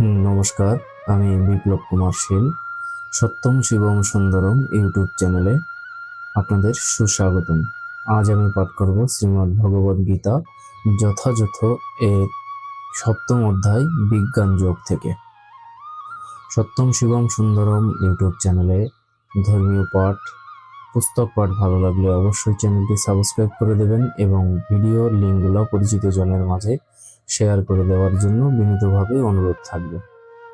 নমস্কার। আমি বিপ্লব কুমার শীল, সত্যম শিবম সুন্দরম ইউটিউব চ্যানেলে আপনাদের সুস্বাগতম। আজ আমি পাঠ করব শ্রীমদ্ ভগবদ গীতা যথাযথ এর সপ্তম অধ্যায় বিজ্ঞান যোগ থেকে। সত্যম শিবম সুন্দরম ইউটিউব চ্যানেলে ধর্মীয় পাঠ, পুস্তক পাঠ ভালো লাগলে অবশ্যই চ্যানেলটি সাবস্ক্রাইব করে দেবেন এবং ভিডিওর লিঙ্কগুলো পরিচিত জনের মাঝে শেয়ার করে দেওয়ার জন্য বিনীতভাবে অনুরোধ থাকবে।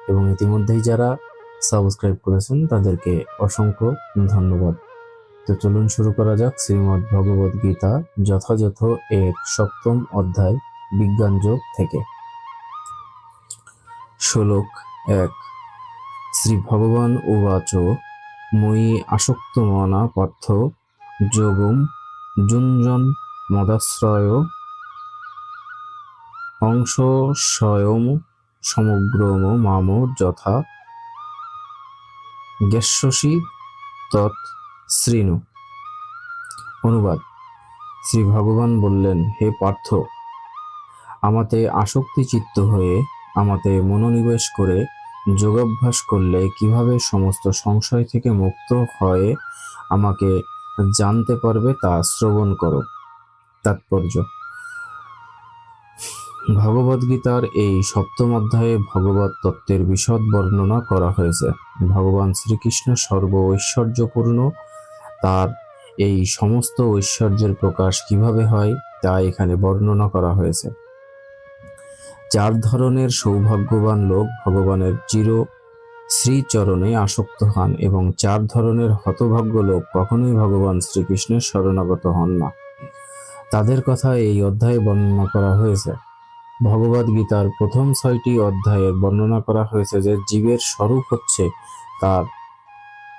এবং ইতিমধ্যেই যারা সাবস্ক্রাইব করেছেন, তাদেরকে অসংখ্য ধন্যবাদ। তো চলুন শুরু করা যাক শ্রীমদ্ ভগবদ গীতা যথাযথ এর সপ্তম অধ্যায়, বিজ্ঞান যোগ থেকে। শ্লোক এক, শ্রী ভগবান উবাচ মই আসক্ত মনা পার্থ, যোগম যুঞ্জন মদাশ্রয় অংশ স্বয়ং সমগ্রম মাম যথা। গ্যাস্যসি তৎ শ্রীণু। অনুবাদ। শ্রী ভগবান বললেন, হে পার্থ, আমাতে আসক্তি চিত্ত হয়ে, আমাতে মনোনিবেশ করে যোগাভ্যাস করলে কীভাবে সমস্ত সংশয় থেকে মুক্ত হয়ে আমাকে জানতে পারবে তা শ্রবণ করো। তাৎপর্য ভগবদ্গীতার এই সপ্তম অধ্যায়ে ভগবত তত্ত্বের বিশদ বর্ণনা করা হয়েছে। ভগবান শ্রীকৃষ্ণ সর্ব ঐশ্বর্যপূর্ণ তার এই সমস্ত ঐশ্বর্যের প্রকাশ কীভাবে হয়, তা এখানে বর্ণনা করা হয়েছে। চার ধরনের সৌভাগ্যবান লোক ভগবানের চির শ্রীচরণে আসক্ত হন এবং চার ধরনের হতভাগ্য লোক কখনোই ভগবান শ্রীকৃষ্ণের শরণাগত হন না। তাদের কথা এই অধ্যায়ে বর্ণনা করা হয়েছে। ভগবদ গীতার প্রথম ছয়টি অধ্যায়ে বর্ণনা করা হয়েছে যে জীবের স্বরূপ হচ্ছে তার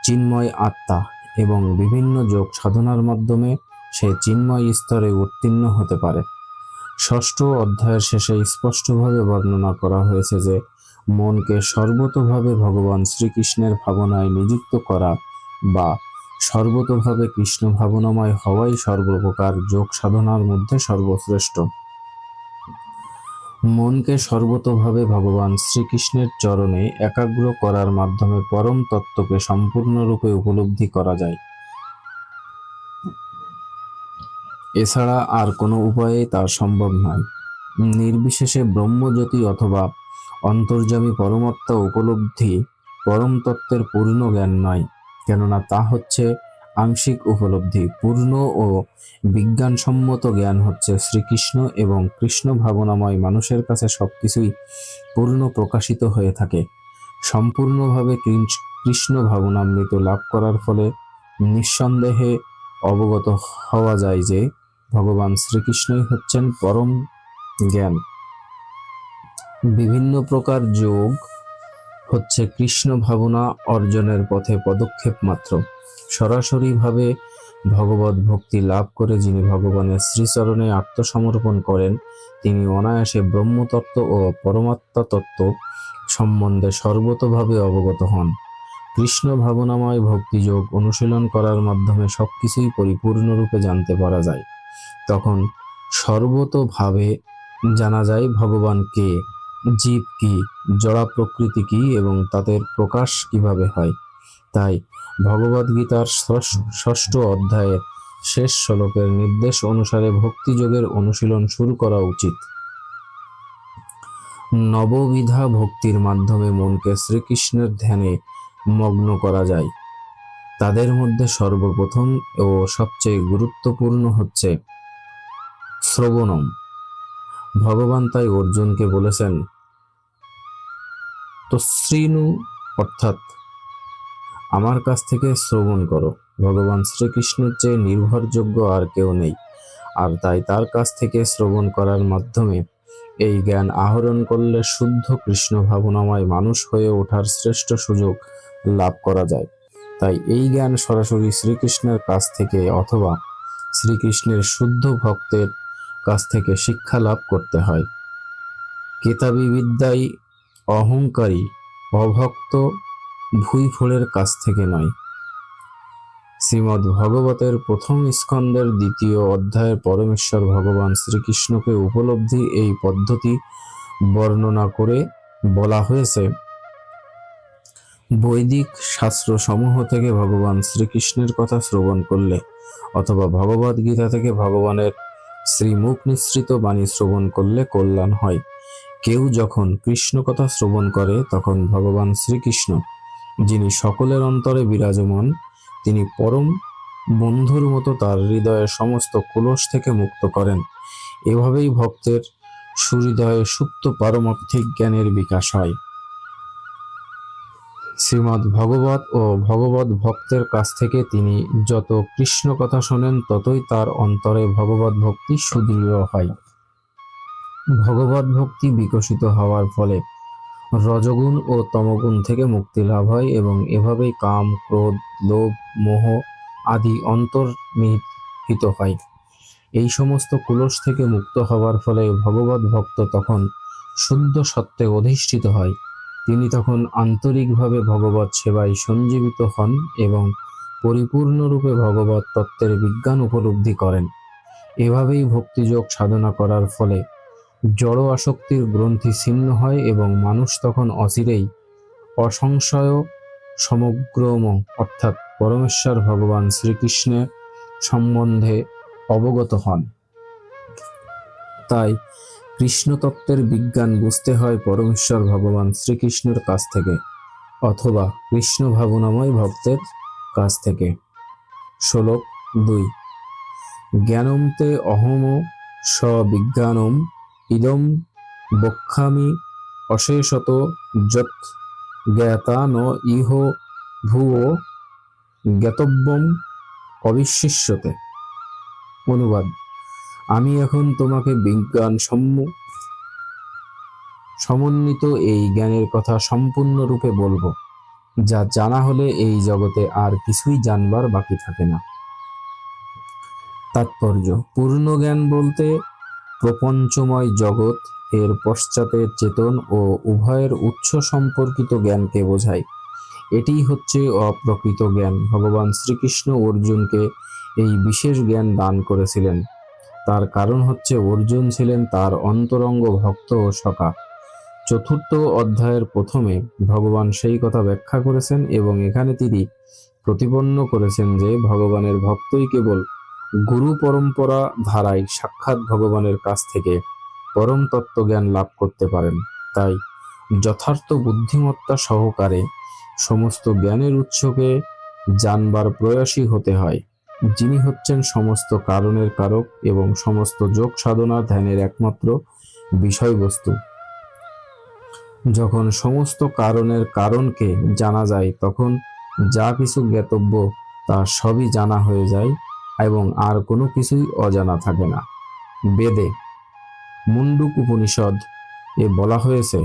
চিন্ময় আত্মা এবং বিভিন্ন যোগ সাধনার মাধ্যমে সে চিন্ময় স্তরে উত্তীর্ণ হতে পারে। ষষ্ঠ অধ্যায়ের শেষে স্পষ্টভাবে বর্ণনা করা হয়েছে যে মনকে সর্বতভাবে ভগবান শ্রীকৃষ্ণের ভাবনায় নিযুক্ত করা বা সর্বতভাবে কৃষ্ণ ভাবনাময় হওয়াই সর্বপ্রকার যোগ সাধনার মধ্যে সর্বশ্রেষ্ঠ। মনকে সর্বতভাবে ভগবান শ্রীকৃষ্ণের চরণে একাগ্র করার মাধ্যমে পরম তত্ত্বকে সম্পূর্ণরূপে উপলব্ধি করা যায়। এছাড়া আর কোনো উপায়ে তা সম্ভব নয়। নির্বিশেষে ব্রহ্মজ্যোতি অথবা অন্তর্যামী পরমাত্মা উপলব্ধি পরম তত্ত্বের পূর্ণ জ্ঞান নয়, কেননা তা হচ্ছে আংশিক উপলব্ধি, পূর্ণ ও বিজ্ঞানসম্মত জ্ঞান হচ্ছে শ্রীকৃষ্ণ এবং কৃষ্ণ ভাবনাময় মানুষের কাছে সবকিছুই পূর্ণ প্রকাশিত হয়ে থাকে। সম্পূর্ণভাবে কৃষ্ণ ভাবনামৃত লাভ করার ফলে নিঃসন্দেহে অবগত হওয়া যায় যে ভগবান শ্রীকৃষ্ণই হচ্ছেন পরম জ্ঞান। বিভিন্ন প্রকার যোগ হচ্ছে কৃষ্ণ ভাবনা অর্জনের পথে পদক্ষেপ মাত্র। সরাসরিভাবে ভগবত ভক্তি লাভ করে যিনি ভগবানের শ্রীচরণে আত্মসমর্পণ করেন, তিনি অনায়াসে ব্রহ্মতত্ত্ব ও পরমাত্মা তত্ত্ব সম্বন্ধে সর্বতভাবে অবগত হন। কৃষ্ণ ভাবনাময় ভক্তিযোগ অনুশীলন করার মাধ্যমে সবকিছুই পরিপূর্ণরূপে জানতে পারা যায়। তখন সর্বতভাবে জানা যায় ভগবান কে। জীব কি, জড়া প্রকৃতি কি এবং তাদের প্রকাশ কীভাবে হয়? তাই ভগবদ গীতার ষষ্ঠ- ষষ্ঠ অধ্যায়ের শেষ শ্লোকের নির্দেশ অনুসারে ভক্তিযোগের অনুশীলন শুরু করা উচিত। নববিধা ভক্তির মাধ্যমে মনকে শ্রীকৃষ্ণের ধ্যানে মগ্ন করা যায়। তাদের মধ্যে সর্বপ্রথম ও সবচেয়ে গুরুত্বপূর্ণ হচ্ছে শ্রবণম। ভগবান তাই অর্জুনকে বলেছেন তশ্রীনু অর্থাৎ আমার কাছ থেকে শ্রবণ করো। ভগবান শ্রীকৃষ্ণের চেয়ে নির্ভরযোগ্য আর কেউ নেই। আর তাই তার কাছ থেকে শ্রবণ করার মাধ্যমে এই জ্ঞান আহরণ করলে শুদ্ধ কৃষ্ণ ভাবনাময় মানুষ হয়ে ওঠার শ্রেষ্ঠ সুযোগ লাভ করা যায়। তাই এই জ্ঞান সরাসরি শ্রীকৃষ্ণের কাছ থেকে অথবা শ্রীকৃষ্ণের শুদ্ধ ভক্তের কাছ থেকে শিক্ষা লাভ করতে হয়। কেতাবি বিদ্যাই অহংকারী, অভক্ত ভুইফোড়ের কাছ থেকে নয়। শ্রীমদ্ ভগবতের প্রথম স্কন্দের দ্বিতীয় অধ্যায়ে পরমেশ্বর ভগবান শ্রীকৃষ্ণকে উপলব্ধি এই পদ্ধতি বর্ণনা করে বলা হয়েছে। বৈদিক শাস্ত্র সমূহ থেকে ভগবান শ্রীকৃষ্ণের কথা শ্রবণ করলে অথবা ভগবদ গীতা থেকে ভগবানের শ্রীমুখ নিঃসৃত বাণী শ্রবণ করলে কল্যাণ হয়। কেউ যখন কৃষ্ণ কথা শ্রবণ করে, তখন ভগবান শ্রীকৃষ্ণ, যিনি সকলের অন্তরে বিরাজমান, তিনি পরম বন্ধুর মতো তার হৃদয়ের সমস্ত কুলস থেকে মুক্ত করেন। এভাবেই ভক্তের সুহৃদয়ে সুপ্ত পারমার্থিক জ্ঞানের বিকাশ হয়। শ্রীমৎ ভগবত ও ভগবত ভক্তের কাছ থেকে তিনি যত কৃষ্ণ কথা শোনেন, ততই তার অন্তরে ভগবত ভক্তি সুদৃঢ় হয়। ভগবত ভক্তি বিকশিত হওয়ার ফলে রজগুণ ও তমগুণ থেকে মুক্তি লাভ হয় এবং এভাবেই কাম, ক্রোধ, লোভ, মোহ আদি অন্তর্নিহিত হয়। এই সমস্ত কুলস থেকে মুক্ত হওয়ার ফলে ভগবত ভক্ত তখন শুদ্ধ সত্ত্বে অধিষ্ঠিত হয়। তিনি তখন আন্তরিকভাবে ভগবত সেবায় সঞ্জীবিত হন এবং পরিপূর্ণরূপে ভগবত তত্ত্বের বিজ্ঞান উপলব্ধি করেন। এভাবেই ভক্তিযোগ সাধনা করার ফলে জড় আসক্তির গ্রন্থি ছিন্ন হয় এবং মানুষ তখন অচিরেই অসংশয় সমগ্রম, অর্থাৎ পরমেশ্বর ভগবান শ্রীকৃষ্ণের সম্বন্ধে অবগত হন। তাই কৃষ্ণতত্ত্বের বিজ্ঞান বুঝতে হয় পরমেশ্বর ভগবান শ্রীকৃষ্ণের কাছ থেকে অথবা কৃষ্ণ ভাবনাময় ভক্তের কাছ থেকে। শ্লোক দুই। জ্ঞানন্তে অহম স্ববিজ্ঞানম ইদম বক্ষামি অশেষত যৎ জ্ঞাতা ন ইহ ভুয়ো জ্ঞাতব্যম অবিশিষ্যতে অনুবাদ, আমি এখন তোমাকে বিজ্ঞান সম্ম সমন্বিত এই জ্ঞানের কথা সম্পূর্ণরূপে বলব, যা জানা হলে এই জগতে আর কিছুই জানবার বাকি থাকে না। তাৎপর্য, পূর্ণ জ্ঞান বলতে প্রপঞ্চময় জগৎ এর পশ্চাতে চেতন ও উভয়ের উৎস সম্পর্কিত জ্ঞানকে বোঝায়। এটিই হচ্ছে অপ্রকৃত জ্ঞান। ভগবান শ্রীকৃষ্ণ অর্জুনকে এই বিশেষ জ্ঞান দান করেছিলেন। তার কারণ হচ্ছে অর্জুন ছিলেন তার অন্তরঙ্গ ভক্ত ও সখা। চতুর্থ অধ্যায়ের প্রথমে ভগবান সেই কথা ব্যাখ্যা করেছেন এবং এখানে তিনি প্রতিপন্ন করেছেন যে ভগবানের ভক্তই কেবল গুরু পরম্পরা ধারায় সাক্ষাৎ ভগবানের কাছ থেকে পরম তত্ত্বজ্ঞান লাভ করতে পারেন। তাই যথার্থ বুদ্ধিমত্তা সহকারে সমস্ত জ্ঞানের উৎসকে জানবার প্রয়াসী হতে হয়। যিনি হচ্ছেন সমস্ত কারণের কারক এবং সমস্ত যোগ সাধনা ধ্যানের একমাত্র বিষয়বস্তু। যখন সমস্ত কারণের কারণকে জানা যায়, তখন যা কিছু জ্ঞাতব্য তা সবই জানা হয়ে যায়। এবং আর কোনো কিছুই অজানা থাকে না। বেদে মুন্ডুক উপনিষদ এ বলা হয়েছে,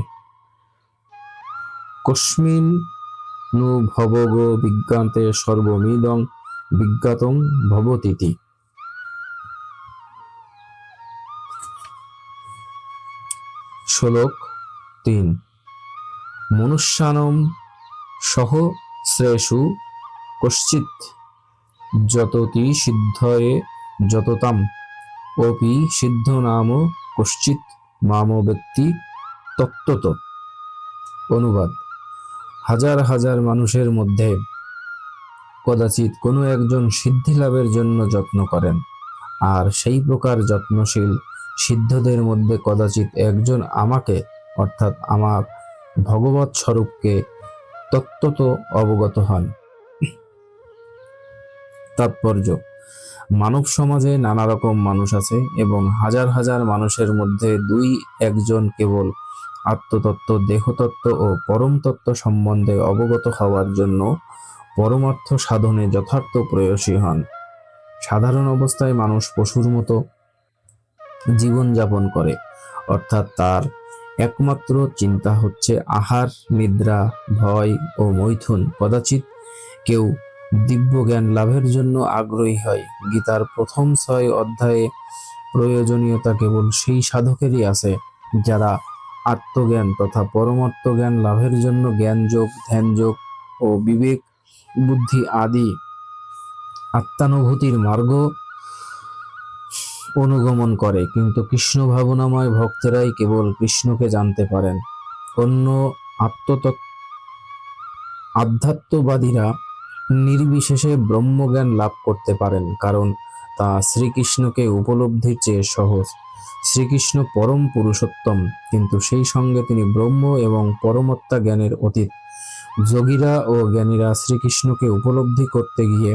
কস্মিন নু ভবগ বিজ্ঞান্তে সর্বমিদং বিজ্ঞাতং ভবতীতি। শ্লোক তিন মনুষ্যানম সহ শ্রেষু কশ্চিৎ যততি সিদ্ধয়ে যততাম, অপি সিদ্ধ নাম কশ্চিৎ মাম ব্যক্তি তত্ত্বত অনুবাদ। হাজার হাজার মানুষের মধ্যে কদাচিৎ কোনো একজন সিদ্ধি লাভের জন্য যত্ন করেন, আর সেই প্রকার যত্নশীল সিদ্ধদের মধ্যে কদাচিৎ একজন আমাকে, অর্থাৎ আমার ভগবৎ স্বরূপকে তত্ত্বত অবগত হন। তাৎপর্য। মানব সমাজে নানা রকম মানুষ আছে এবং হাজার হাজার মানুষের মধ্যে দুই একজন কেবল আত্মতত্ত্ব, দেহতত্ত্ব ও পরমতত্ত্ব সম্বন্ধে অবগত হওয়ার জন্য পরমার্থ সাধনে যথার্থ প্রয়সী হন। সাধারণ অবস্থায় মানুষ পশুর মতো জীবনযাপন করে, অর্থাৎ তার একমাত্র চিন্তা হচ্ছে আহার, নিদ্রা, ভয় ও মৈথুন। কদাচিৎ কেউ দিব্য জ্ঞান লাভের জন্য আগ্রহী হয়। গীতার প্রথম ছয় অধ্যায়ে প্রয়োজনীয়তা কেবল সেই সাধকেরই আছে, যারা আত্মজ্ঞান তথা পরমাত্ম জ্ঞান লাভের জন্য জ্ঞানযোগ, ধ্যানযোগ ও বিবেক, বুদ্ধি আদি আত্মানুভূতির মার্গ অনুগমন করে। কিন্তু কৃষ্ণ ভাবনাময় ভক্তেরাই কেবল কৃষ্ণকে জানতে পারেন। অন্য আত্মতত্ত্ব আধ্যাত্মবাদীরা নির্বিশেষে ব্রহ্মজ্ঞান লাভ করতে পারেন, কারণ তা শ্রীকৃষ্ণকে উপলব্ধির চেয়ে সহজ। শ্রীকৃষ্ণ পরম পুরুষোত্তম, কিন্তু সেই সঙ্গে তিনি ব্রহ্ম এবং পরমত্তা জ্ঞানের অতীত। যোগীরা ও জ্ঞানীরা শ্রীকৃষ্ণকে উপলব্ধি করতে গিয়ে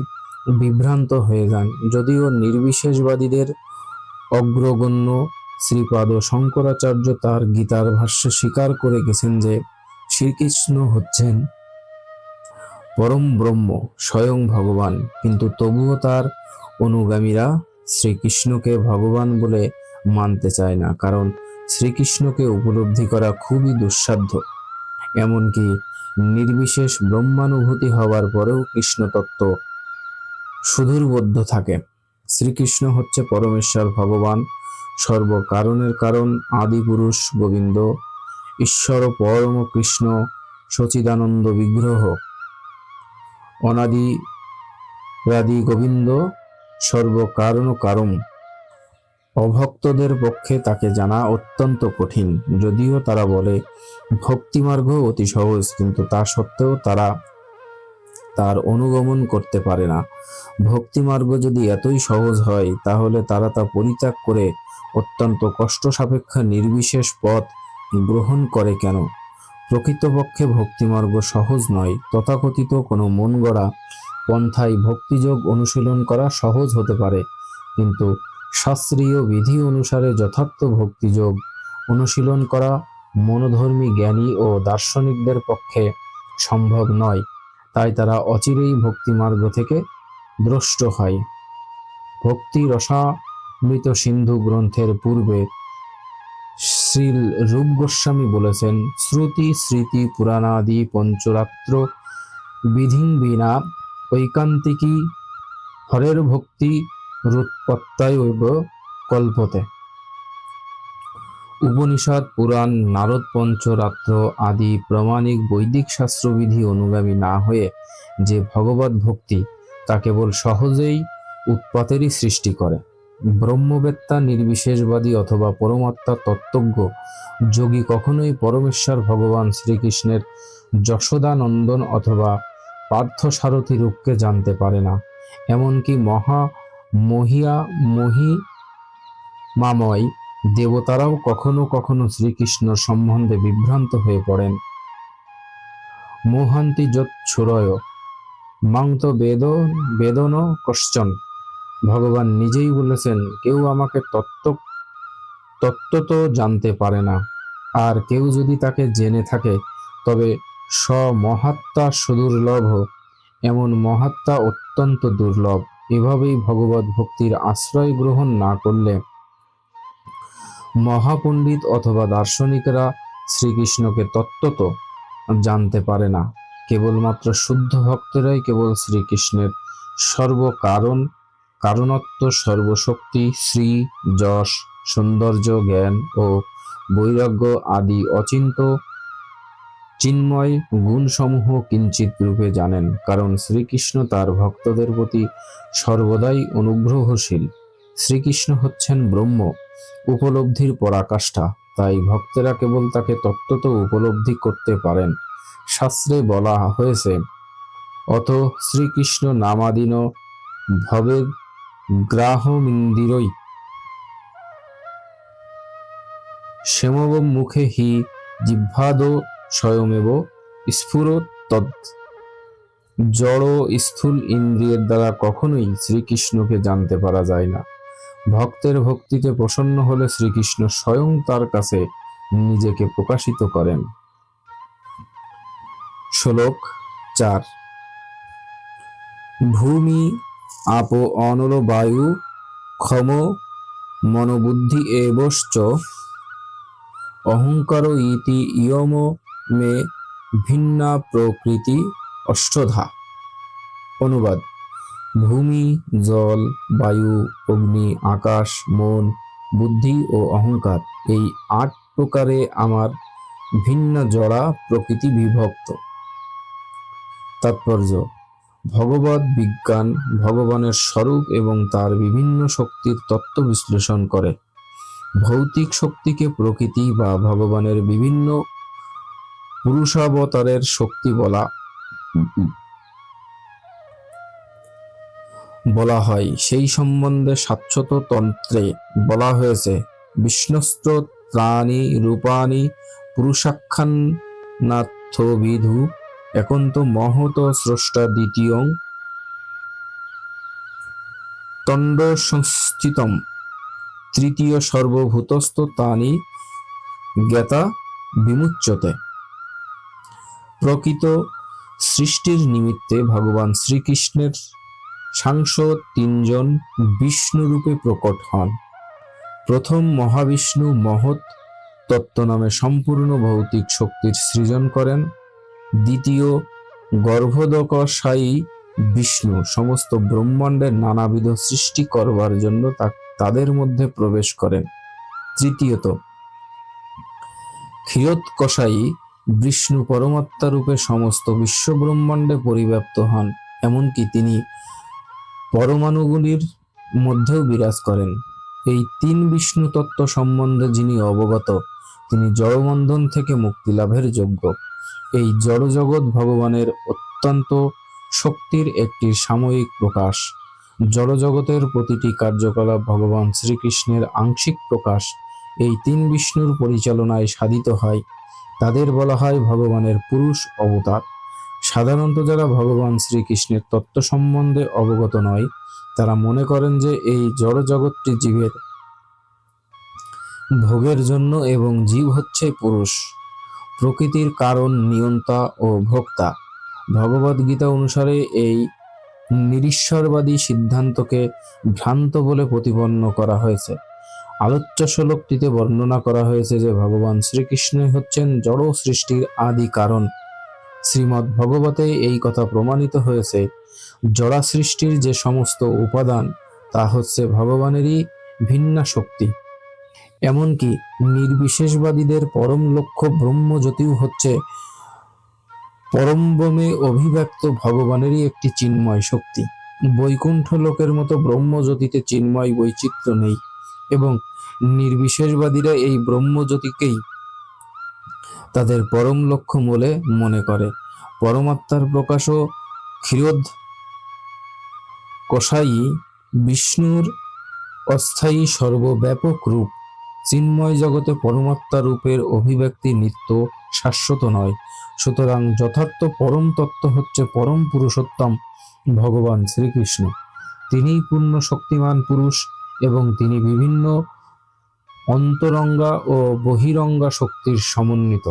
বিভ্রান্ত হয়ে যান, যদিও নির্বিশেষবাদীদের অগ্রগণ্য শ্রীপাদ শঙ্করাচার্য তার গীতার ভাষ্যে স্বীকার করে গেছেন যে, শ্রীকৃষ্ণ হচ্ছেন পরম ব্রহ্ম, স্বয়ং ভগবান। কিন্তু তবুও তার অনুগামীরা শ্রীকৃষ্ণকে ভগবান বলে মানতে চায় না, কারণ শ্রীকৃষ্ণকে উপলব্ধি করা খুবই দুঃসাধ্য। এমনকি নির্বিশেষ ব্রহ্মানুভূতি হওয়ার পরেও কৃষ্ণ তত্ত্ব সুদূরবদ্ধ থাকে। শ্রীকৃষ্ণ হচ্ছে পরমেশ্বর ভগবান, সর্বকারণের কারণ আদিপুরুষ গোবিন্দ, ঈশ্বর পরম কৃষ্ণ সচিদানন্দ বিগ্রহ। অনাদি রাদি গোবিন্দ সর্বকারণ কারণ অভক্তদের পক্ষে তাকে জানা অত্যন্ত কঠিন, যদিও তারা বলে, ভক্তিমার্গ অতি সহজ, কিন্তু তা সত্ত্বেও তারা তার অনুগমন করতে পারে না। ভক্তিমার্গ যদি এতই সহজ হয়, তাহলে তারা তা পরিত্যাগ করে অত্যন্ত কষ্ট সাপেক্ষ নির্বিশেষ পথ গ্রহণ করে কেন? প্রকৃতপক্ষে ভক্তিমার্গ সহজ নয়। তথাকথিত কোনো মন গড়া পন্থায় ভক্তিযোগ অনুশীলন করা সহজ হতে পারে। কিন্তু শাস্ত্রীয় বিধি অনুসারে যথার্থ ভক্তিযোগ অনুশীলন করা মনোধর্মী জ্ঞানী ও দার্শনিকদের পক্ষে সম্ভব নয়। তাই তারা অচিরেই ভক্তিমার্গ থেকে দ্রষ্ট হয়। ভক্তি রসামৃত সিন্ধু গ্রন্থের পূর্বে শ্রী রূপ গোস্বামী বলেছেন, শ্রুতি স্মৃতি পুরাণাদি পঞ্চরাত্র বিধিং বিনা ঐকান্তিকী হরের ভক্তি রুৎপত্তায়ৈব কল্পতে। উপনিষদ পুরাণ, নারদ পঞ্চরাত্র আদি প্রামাণিক বৈদিক শাস্ত্রবিধি অনুগামী না হয়ে যে ভগবত ভক্তি তা কেবল সহজেই উৎপাতেরই সৃষ্টি করে। ব্রহ্মবেত্তা, নির্বিশেষবাদী অথবা পরমাত্মা তত্ত্বজ্ঞ, যোগী কখনোই পরমেশ্বর ভগবান শ্রীকৃষ্ণের যশোদানন্দন অথবা পার্থসারথী রূপকে জানতে পারে না। এমনকি মহা মহিয়া মহিমাময় দেবতারাও কখনো কখনো শ্রীকৃষ্ণ সম্বন্ধে বিভ্রান্ত হয়ে পড়েন। মোহান্তি যত ছুরয় মাংত বেদ, বেদন কশ্চন। ভগবান নিজেই বলেছেন, কেউ আমাকে তত্ত্ব তত্ত্ব তো জানতে পারে না। আর কেউ যদি তাকে জেনে থাকে, তবে স্বমহাত্মা সুদুর্লভ এমন মহাত্মা অত্যন্ত দুর্লভ। এভাবেই ভগবত ভক্তির আশ্রয় গ্রহণ না করলে মহাপণ্ডিত অথবা দার্শনিকরা শ্রীকৃষ্ণকে তত্ত্বত জানতে পারে না। কেবলমাত্র শুদ্ধ ভক্তরাই কেবল শ্রীকৃষ্ণের সর্বকারণ কারণত্ব, সর্বশক্তি, শ্রী, যশ, সৌন্দর্য, জ্ঞান ও বৈরাগ্য আদি অচিন্ত চিন্ময় গুণসমূহ কিঞ্চিত রূপে জানেন, কারণ শ্রীকৃষ্ণ তার ভক্তদের প্রতি সর্বদাই অনুগ্রহশীল। শ্রীকৃষ্ণ হচ্ছেন ব্রহ্ম, উপলব্ধির পরাকাষ্ঠা, তাই ভক্তেরা কেবল তাকে তত্ত্বত উপলব্ধি করতে পারেন। শাস্ত্রে বলা হয়েছে অত শ্রীকৃষ্ণ নামাদিন ভবে গ্রাহমিন্দিরই। শ্যামব মুখে হি জিহ্বাদ স্বয়মেব স্ফুর তদ জড় স্থূল ইন্দ্রিয়ের দ্বারা কখনোই শ্রীকৃষ্ণকে জানতে পারা যায় না। ভক্তের ভক্তিতে প্রসন্ন হলে শ্রীকৃষ্ণ স্বয়ং তার কাছে নিজেকে প্রকাশিত করেন। শ্লোক চার। ভূমি আপ অনল বায়ু ক্ষম মনোবুদ্ধি এবশ্চ। অহংকার ইতি ইয়ম মে ভিন্না প্রকৃতি অষ্টধা। অনুবাদ, ভূমি, জল, বায়ু, অগ্নি, আকাশ, মন, বুদ্ধি ও অহংকার এই আট প্রকারে আমার ভিন্ন জড়া প্রকৃতি বিভক্ত। তাৎপর্য ভগবত বিজ্ঞান ভগবানের স্বরূপ এবং তার বিভিন্ন শক্তির তত্ত্ব বিশ্লেষণ করে। ভৌতিক শক্তিকে প্রকৃতি বা ভগবানের বিভিন্ন পুরুষাবতারের শক্তি বলা বলা হয়। সেই সম্বন্ধে সাতশত তন্ত্রে বলা হয়েছে বিষ্ণস্ত্র ত্রাণী রূপাণী পুরুষাখ্যান্নাথবিধু একন্ত মহত স্রষ্টা দ্বিতীয় তণ্ড সংস্থিতম তৃতীয় সর্বভূতস্থ তানি জ্ঞাতা বিমুচ্যতে। প্রকৃত সৃষ্টির নিমিত্তে ভগবান শ্রীকৃষ্ণের সাংসদ তিনজন বিষ্ণুরূপে প্রকট হন। প্রথম মহাবিষ্ণু মহৎ তত্ত্ব নামে সম্পূর্ণ ভৌতিক শক্তির সৃজন করেন। দ্বিতীয় গর্ভোদকশায়ী বিষ্ণু। সমস্ত ব্রহ্মাণ্ডের নানাবিধ সৃষ্টি করবার জন্য তাদের মধ্যে প্রবেশ করেন। তৃতীয়ত ক্ষীরোৎকষায়ী বিষ্ণু পরমাত্মা রূপে সমস্ত বিশ্ব ব্রহ্মাণ্ডে পরিব্যাপ্ত হন, এমনকি তিনি পরমাণুগুলির মধ্যেও বিরাজ করেন। এই তিন বিষ্ণু তত্ত্ব সম্বন্ধে যিনি অবগত, তিনি জড়বন্ধন থেকে মুক্তি লাভের যোগ্য। এই জড়জগৎ ভগবানের অত্যন্ত শক্তির একটি সাময়িক প্রকাশ। জড়জগতের প্রতিটি কার্যকলাপ ভগবান শ্রীকৃষ্ণের আংশিক প্রকাশ এই তিন বিষ্ণুর পরিচালনায় সাধিত হয়। তাদের বলা হয় ভগবানের পুরুষ অবতার। সাধারণত যারা ভগবান শ্রীকৃষ্ণের তত্ত্ব সম্বন্ধে অবগত নয়, তারা মনে করেন যে এই জড় জগৎটি জীবের ভোগের জন্য এবং জীব হচ্ছে পুরুষ। প্রকৃতির কারণ নিয়ন্তা ও ভোক্তা। ভগবদ গীতা অনুসারে এই নিরীশ্বরবাদী সিদ্ধান্তকে ভ্রান্ত বলে প্রতিপন্ন করা হয়েছে। আলোচ্য শ্লোকটিতে বর্ণনা করা হয়েছে যে ভগবান শ্রীকৃষ্ণই হচ্ছেন জড় সৃষ্টির আদি কারণ। শ্রীমদ্ ভগবতে এই কথা প্রমাণিত হয়েছে। জড়া সৃষ্টির যে সমস্ত উপাদান, তা হচ্ছে ভগবানেরই ভিন্ন শক্তি এমনকি নির্বিশেষবাদীদের পরম লক্ষ্য ব্রহ্মজ্যোতিও হচ্ছে পরমব্রমে অভিব্যক্ত ভগবানেরই একটি চিন্ময় শক্তি। বৈকুণ্ঠ লোকের মতো ব্রহ্মজ্যোতিতে চিন্ময় বৈচিত্র্য নেই এবং নির্বিশেষবাদীরা এই ব্রহ্মজ্যোতিকেই তাদের পরম লক্ষ্য বলে মনে করে। পরমাত্মার প্রকাশও ক্ষীরোদ কষাই বিষ্ণুর অস্থায়ী সর্বব্যাপক রূপ। চিন্ময় জগতে পরমাত্মা রূপের অভিব্যক্তি নিত্য শাশ্বত নয়। সুতরাং যথার্থ পরম তত্ত্ব হচ্ছে পরম পুরুষোত্তম ভগবান শ্রীকৃষ্ণ। তিনিই পূর্ণ শক্তিমান পুরুষ এবং তিনি বিভিন্ন অন্তরঙ্গা ও বহিরঙ্গা শক্তির সমন্বিত।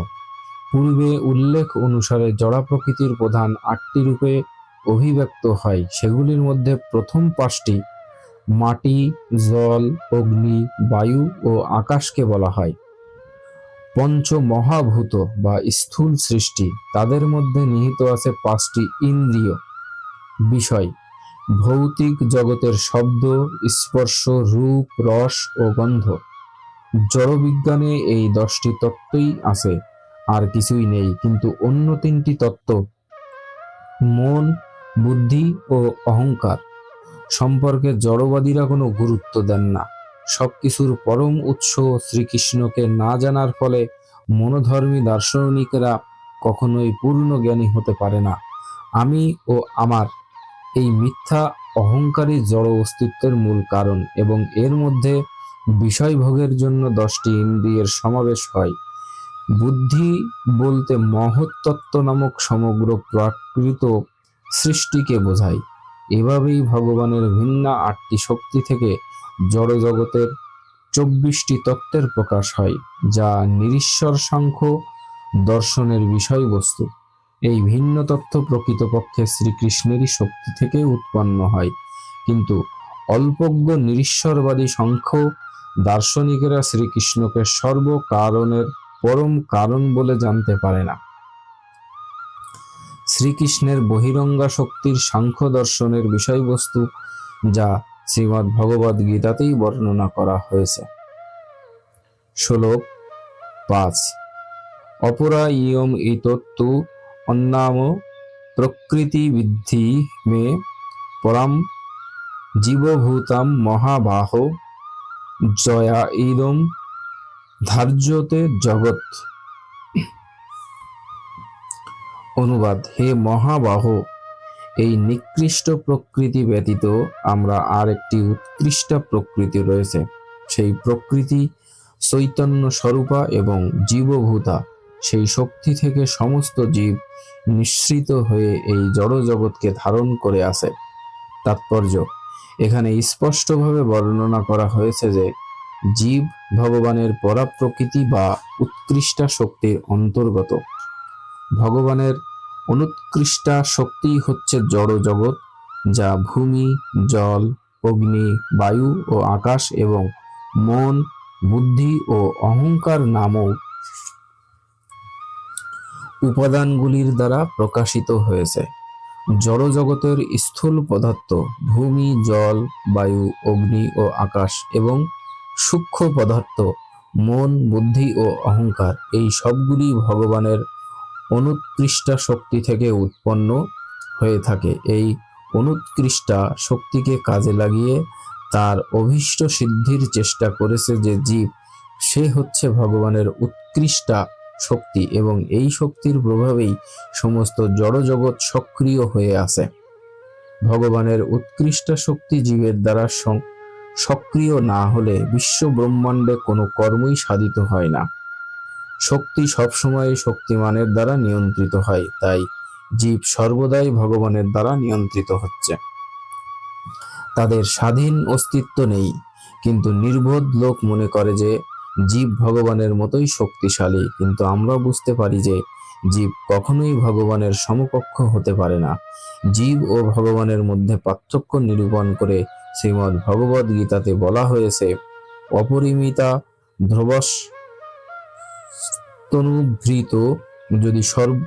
পূর্বে উল্লেখ অনুসারে জড়া প্রকৃতির প্রধান আটটি রূপে অভিব্যক্ত হয়। সেগুলির মধ্যে প্রথম পাঁচটি মাটি, জল, অগ্নি, বায়ু ও আকাশকে বলা হয়। পঞ্চ মহাভূত বা স্থূল সৃষ্টি, তাদের মধ্যে নিহিত আছে পাঁচটি ইন্দ্রিয়। বিষয়, ভৌতিক জগতের শব্দ, স্পর্শ, রূপ, রস ও গন্ধ। জড়বিজ্ঞানে এই দশটি তত্ত্বই আছে, আর কিছুই নেই, কিন্তু অন্য তিনটি তত্ত্ব, মন, বুদ্ধি ও অহংকার। সম্পর্কে জড়বাদীরা কোনো গুরুত্ব দেন না। সবকিছুর পরম উৎস শ্রীকৃষ্ণকে না জানার ফলে মনোধর্মী দার্শনিকেরা কখনোই পূর্ণ জ্ঞানী হতে পারে না। আমি ও আমার এই মিথ্যা, অহংকারী জড় অস্তিত্বের মূল কারণ এবং এর মধ্যে বিষয় ভোগের জন্য দশটি ইন্দ্রিয়ের সমাবেশ হয়। বুদ্ধি বলতে মহত্তত্ত্ব নামক সমগ্র প্রাকৃত সৃষ্টিকে বোঝায়। এভাবেই ভগবানের ভিন্ন আটটি শক্তি থেকে জড় জগতের চব্বিশটি তত্ত্বের প্রকাশ হয়, যা নিরীশ্বর সাংখ্য দর্শনের বিষয়বস্তু। এই ভিন্ন তত্ত্ব প্রকৃতপক্ষে শ্রীকৃষ্ণেরই শক্তি থেকে উৎপন্ন হয়। কিন্তু অল্পজ্ঞ নিরীশ্বরবাদী সংখ্য দার্শনিকেরা শ্রীকৃষ্ণকে সর্বকারণের পরম কারণ বলে জানতে পারে না। শ্রীকৃষ্ণের বহিরঙ্গা শক্তির সাংখ্য দর্শনের বিষয়বস্তু যা শ্রীমদ্ ভগবদ গীতাতেই বর্ণনা করা হয়েছে। শ্লোক পাঁচ। অপরা ইয়ম ইতত্তু অন্নাম প্রকৃতি বিদ্ধি মে পরাম জীবভূতাম মহাবাহ জয়া ইদম ধার্যতে জগৎ। অনুবাদ, হে মহাবাহ। এই নিকৃষ্ট প্রকৃতি ব্যতীত আমরা আর একটি উৎকৃষ্ট প্রকৃতি রয়েছে। সেই প্রকৃতি চৈতন্য স্বরূপা এবং জীবভূতা। সেই শক্তি থেকে সমস্ত জীব নিঃসৃত হয়ে এই জড় জগৎকে ধারণ করে আছে। তাৎপর্য, এখানে স্পষ্টভাবে বর্ণনা করা হয়েছে যে জীব ভগবানের পরাপ্রকৃতি বা উৎকৃষ্টা শক্তির অন্তর্গত। ভগবানের অনুৎকৃষ্টা শক্তি হচ্ছে জড় জগৎ যা ভূমি, জল, অগ্নি, বায়ু ও আকাশ এবং মন, বুদ্ধি ও অহংকার নামক উপাদানগুলির দ্বারা প্রকাশিত হয়েছে। জড়জগতের স্থূল পদার্থ ভূমি, জল, বায়ু, অগ্নি ও আকাশ এবং সূক্ষ্ম পদার্থ মন, বুদ্ধি ও অহংকার এই সবগুলি ভগবানের অনুৎকৃষ্টা শক্তি থেকে উৎপন্ন হয়ে থাকে। এই অনুৎকৃষ্টা শক্তিকে কাজে লাগিয়ে তার অভীষ্ট সিদ্ধির চেষ্টা করেছে যে জীব, সে হচ্ছে ভগবানের উৎকৃষ্টা শক্তি এবং এই শক্তির প্রভাবেই সমস্ত জড়জগৎ সক্রিয় হয়ে আছে। ভগবানের উৎকৃষ্ট শক্তি জীবের দ্বারা সক্রিয় না হলে বিশ্ব ব্রহ্মাণ্ডে কোনো কর্মই সাধিত হয় না। শক্তি সবসময় শক্তিমানের দ্বারা নিয়ন্ত্রিত হয়, তাই জীব সর্বদাই ভগবানের দ্বারা নিয়ন্ত্রিত হচ্ছে। তাদের স্বাধীন অস্তিত্ব নেই, কিন্তু নির্বোধ লোক মনে করে যে জীব ভগবানের মতোই শক্তিশালী, কিন্তু আমরা বুঝতে পারি যে জীব কখনোই ভগবানের সমকক্ষ হতে পারে না। জীব ও ভগবানের মধ্যে পার্থক্য নিরূপণ করে শ্রীমদ্ ভগবদ গীতাতে বলা হয়েছে, অপরিমিতা ধ্রবস তনুভৃত যদি সর্ব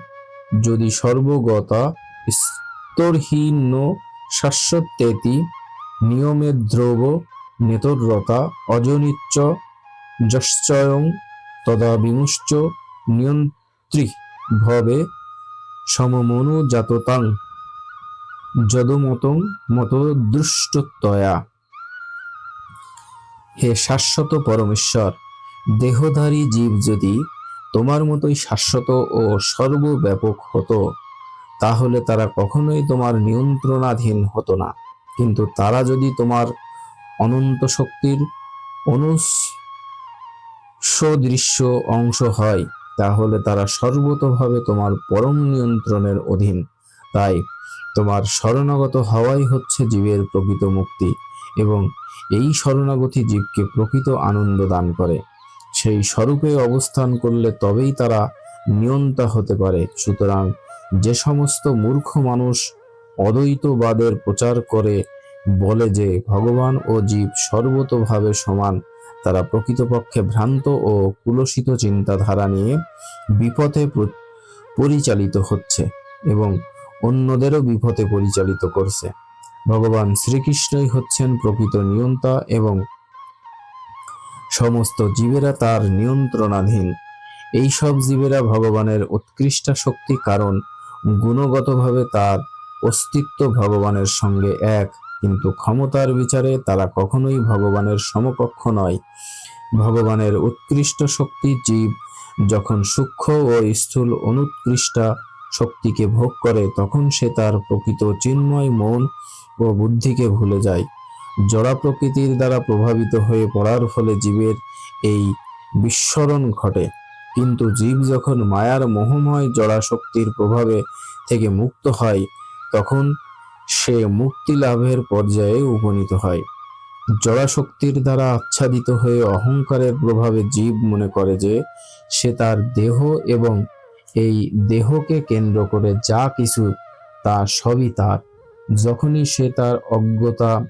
যদি সর্বগতা স্তরহীন শাশ্বতেতি নিয়মে দ্রব নেতরতা, অজনিচ্চ যশ্চয়ং তদা বিমুশ্চ নিয়ন্ত্রী ভবে সমমনু জাততাং যদমতং মত দৃষ্টতয়া হে শাশ্বত পরমেশ্বর, দেহধারী জীব যদি তোমার মতোই শাশ্বত ও সর্বব্যাপক হতো, তাহলে তারা কখনোই তোমার নিয়ন্ত্রণাধীন হতো না। কিন্তু তারা যদি তোমার অনন্ত শক্তির অনুসদৃশ্য অংশ হয়, তাহলে তারা সর্বতভাবে তোমার পরম নিয়ন্ত্রণের অধীন। তাই তোমার শরণাগত হওয়াই হচ্ছে জীবের প্রকৃত মুক্তি এবং এই শরণাগতি জীবকে প্রকৃত আনন্দ দান করে। সেই স্বরূপে অবস্থান করলে তবেই তারা নিয়ন্তা হতে পারে। সুতরাং যে সমস্ত মূর্খ মানুষ অদ্বৈতবাদের প্রচার করে, বলে যে ভগবান ও জীব সর্বতোভাবে সমান, তারা প্রকৃতপক্ষে ভ্রান্ত ও কুলসিত চিন্তাধারা নিয়ে বিপথে পরিচালিত হচ্ছে এবং অন্যদেরও বিপথে পরিচালিত করছে। ভগবান শ্রীকৃষ্ণই হচ্ছেন প্রকৃত নিয়ন্তা এবং সমস্ত জীবেরা তার নিয়ন্ত্রণাধীন। এই সব জীবেরা ভগবানের উৎকৃষ্ট শক্তি কারণ গুণগতভাবে তার অস্তিত্ব ভগবানের সঙ্গে এক, কিন্তু ক্ষমতার বিচারে তারা কখনোই ভগবানের সমকক্ষ নয়। ভগবানের উৎকৃষ্ট শক্তি জীব যখন সূক্ষ্ম ও স্থূল অনুৎকৃষ্টা শক্তিকে ভোগ করে, তখন সে তার প্রকৃত চিন্ময় মন ও বুদ্ধিকে ভুলে যায়। জড়া প্রকৃতির দ্বারা প্রভাবিত হয়ে পড়ার ফলে জীবের এই বিস্মরণ ঘটে। কিন্তু জীব যখন মায়ার মোহময় জড়া শক্তির প্রভাবে থেকে মুক্ত হয়, তখন সে মুক্তি লাভের পর্যায়ে উপনীত হয়। জড়া শক্তির দ্বারা আচ্ছাদিত হয়ে অহংকারের প্রভাবে জীব মনে করে যে সে তার দেহ এবং এই দেহকে কেন্দ্র করে যা কিছু, তা সবই তার। যখনই সে তার অজ্ঞতা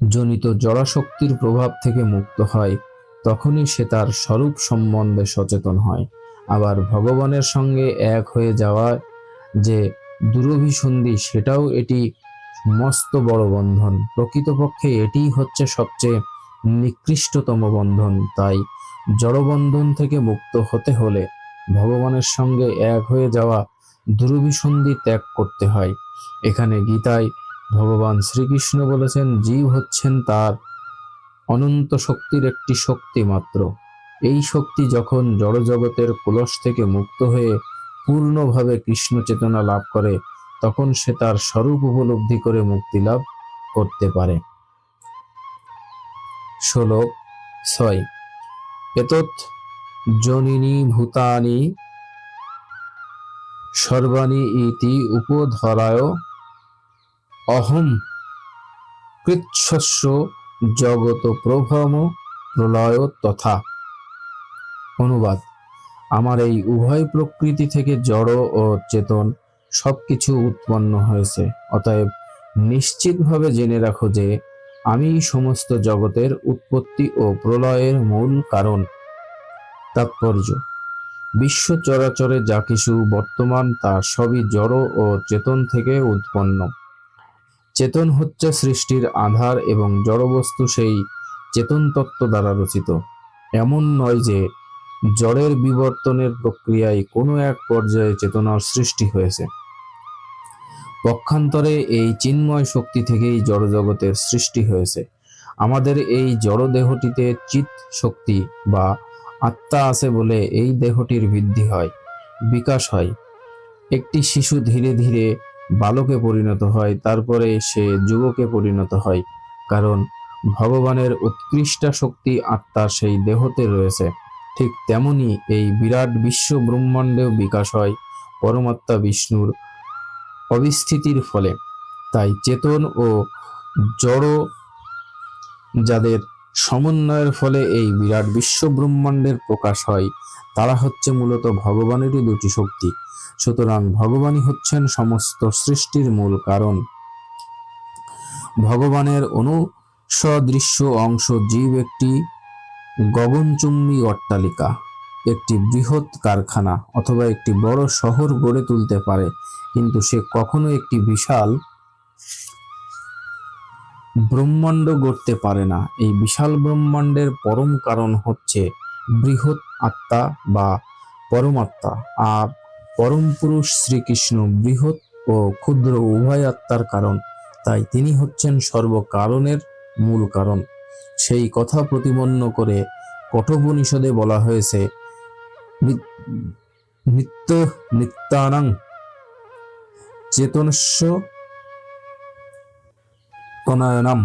জনিত জড়াশক্তির প্রভাব থেকে মুক্ত হয়, তখনই সে তার স্বরূপ সম্বন্ধে সচেতন হয়। আবার ভগবানের সঙ্গে এক হয়ে যাওয়া যে দুরভিসন্ধি, সেটাও এটি মস্ত বড় বন্ধন। প্রকৃতপক্ষে এটিই হচ্ছে সবচেয়ে নিকৃষ্টতম বন্ধন। তাই জড়বন্ধন থেকে মুক্ত হতে হলে ভগবানের সঙ্গে এক হয়ে যাওয়া দুরভিসন্ধি ত্যাগ করতে হয়। এখানে গীতায় ভগবান শ্রীকৃষ্ণ বলেছেন, জীব হচ্ছেন তার অনন্ত শক্তির একটি শক্তি মাত্র। এই শক্তি যখন জড়জগতের কুলস থেকে মুক্ত হয়ে পূর্ণভাবে কৃষ্ণ চেতনা লাভ করে, তখন সে তার স্বরূপ উপলব্ধি করে মুক্তি লাভ করতে পারে। ষোলো ছয়। এতৎ জনিনী ভূতানি সর্বাণি ইতি উপধরায় অহম। কৃচ্ছস্য জগত প্রভম প্রলয় তথা। অনুবাদ, আমার এই উভয় প্রকৃতি থেকে জড় ও চেতন সবকিছু উৎপন্ন হয়েছে। অতএব নিশ্চিতভাবে জেনে রাখো যে, আমি সমস্ত জগতের উৎপত্তি ও প্রলয়ের মূল কারণ। তাৎপর্য, বিশ্ব চরাচরে যা কিছু বর্তমান তা সবই জড় ও চেতন থেকে উৎপন্ন। চেতন হচ্ছে সৃষ্টির আধার এবং জড়বস্তু সেই চেতন তত্ত্ব দ্বারা রচিত। এমন নয় যে জড়ের বিবর্তনের প্রক্রিয়ায় কোনো এক পর্যায়ে চেতনার সৃষ্টি হয়েছে। পক্ষান্তরে এই চিন্ময় শক্তি থেকেই জড়জগতের সৃষ্টি হয়েছে। আমাদের এই জড় দেহটিতে চিত শক্তি বা আত্মা আছে বলে এই দেহটির বৃদ্ধি হয়, বিকাশ হয়। একটি শিশু ধীরে ধীরে বালকে পরিণত হয়, তারপরে সে যুবকে পরিণত হয়, কারণ ভগবানের উৎকৃষ্ট শক্তি আত্মা সেই দেহতে রয়েছে। ঠিক তেমনি এই বিরাট বিশ্ব ব্রহ্মাণ্ডেও বিকাশ হয় পরমাত্মা বিষ্ণুর অবিস্থিতির ফলে। তাই চেতন ও জড় যাদের সমন্বয়ের ফলে এই বিরাট বিশ্ব ব্রহ্মাণ্ডের প্রকাশ হয় তারা হচ্ছে মূলত ভগবানেরই দুটি শক্তি। সুতরাং ভগবানই হচ্ছেন সমস্ত সৃষ্টির মূল কারণ। ভগবানের অনুসদৃশ্য অংশ জীব একটি গগনচুম্বী অট্টালিকা, একটি বৃহৎ কারখানা অথবা একটি বড় শহর গড়ে তুলতে পারে, কিন্তু সে কখনো একটি বিশাল ব্রহ্মাণ্ড গড়তে পারে না। এই বিশাল ব্রহ্মাণ্ডের পরম কারণ হচ্ছে বৃহৎ আত্মা বা পরমাত্মা আর পরম পুরুষ শ্রীকৃষ্ণ বৃহৎ ও ক্ষুদ্র উভয় আত্মার কারণ। তাই তিনি হচ্ছেন সর্বকারণের মূল কারণ। সেই কথা প্রতিপন্ন করে কঠোপনিষদে বলা হয়েছে নিত্য নিত্যানাং চেতনস্য তনয়নম।